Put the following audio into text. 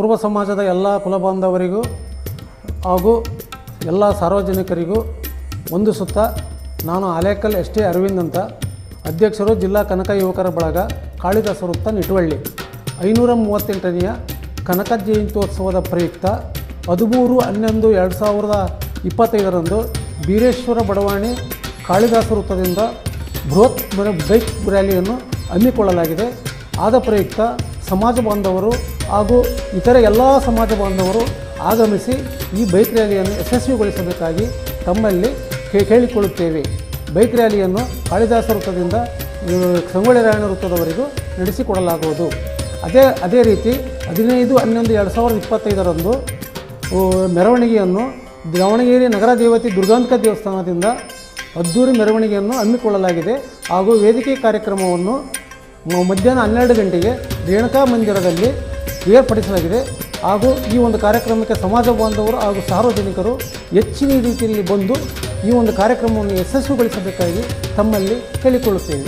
ಕುರುಬ ಸಮಾಜದ ಎಲ್ಲ ಕುಲಬಾಂಧವರಿಗೂ ಹಾಗೂ ಎಲ್ಲ ಸಾರ್ವಜನಿಕರಿಗೂ ಸುತ್ತ ನಾನು ಆಲೇಕಲ್ ಎಸ್ ಟಿ ಅರವಿಂದ್ ಅಂತ ಅಧ್ಯಕ್ಷರು ಜಿಲ್ಲಾ ಕನಕ ಯುವಕರ ಬಳಗ ಕಾಳಿದಾಸ ವೃತ್ತ ನಿಟುವಳ್ಳಿ ಐನೂರ ಮೂವತ್ತೆಂಟನೆಯ ಕನಕ ಜಯಂತ್ಯೋತ್ಸವದ ಪ್ರಯುಕ್ತ ಹದಿಮೂರು ಹನ್ನೊಂದು ಎರಡು ಸಾವಿರದ ಇಪ್ಪತ್ತೈದರಂದು ಬೀರೇಶ್ವರ ಬಡವಾಣಿ ಕಾಳಿದಾಸ ವೃತ್ತದಿಂದ ಬೃಹತ್ ಬೈಕ್ ರ್ಯಾಲಿಯನ್ನು ಹಮ್ಮಿಕೊಳ್ಳಲಾಗಿದೆ ಆದ ಪ್ರಯುಕ್ತ ಸಮಾಜ ಬಾಂಧವರು ಹಾಗೂ ಇತರ ಎಲ್ಲ ಸಮಾಜ ಬಾಂಧವರು ಆಗಮಿಸಿ ಈ ಬೈಕ್ ರ್ಯಾಲಿಯನ್ನು ಯಶಸ್ವಿಗೊಳಿಸಬೇಕಾಗಿ ತಮ್ಮಲ್ಲಿ ಕೇಳಿಕೊಳ್ಳುತ್ತೇವೆ. ಬೈಕ್ ರ್ಯಾಲಿಯನ್ನು ಕಾಳಿದಾಸ ವೃತ್ತದಿಂದ ಸಂಗೊಳ್ಳಿ ರಾಯಣ್ಣ ವೃತ್ತದವರೆಗೂ ನಡೆಸಿಕೊಡಲಾಗುವುದು. ಅದೇ ಅದೇ ರೀತಿ ಹದಿನೈದು, ಹನ್ನೊಂದು, ಎರಡು ಸಾವಿರದ ಇಪ್ಪತ್ತೈದರಂದು ಮೆರವಣಿಗೆಯನ್ನು ದಾವಣಗೆರೆ ನಗರ ದೇವತೆ ದುರ್ಗಾಂಬಿಕಾ ದೇವಸ್ಥಾನದಿಂದ ಅದ್ದೂರಿ ಮೆರವಣಿಗೆಯನ್ನು ಹಮ್ಮಿಕೊಳ್ಳಲಾಗಿದೆ ಹಾಗೂ ವೇದಿಕೆ ಕಾರ್ಯಕ್ರಮವನ್ನು ಮಧ್ಯಾಹ್ನ ಹನ್ನೆರಡು ಗಂಟೆಗೆ ರೇಣುಕಾ ಮಂದಿರದಲ್ಲಿ ಏರ್ಪಡಿಸಲಾಗಿದೆ ಹಾಗೂ ಈ ಒಂದು ಕಾರ್ಯಕ್ರಮಕ್ಕೆ ಸಮಾಜ ಬಾಂಧವರು ಹಾಗೂ ಸಾರ್ವಜನಿಕರು ಹೆಚ್ಚಿನ ರೀತಿಯಲ್ಲಿ ಬಂದು ಈ ಒಂದು ಕಾರ್ಯಕ್ರಮವನ್ನು ಯಶಸ್ವಿಗೊಳಿಸಬೇಕಾಗಿ ತಮ್ಮಲ್ಲಿ ಕೇಳಿಕೊಳ್ಳುತ್ತೇವೆ.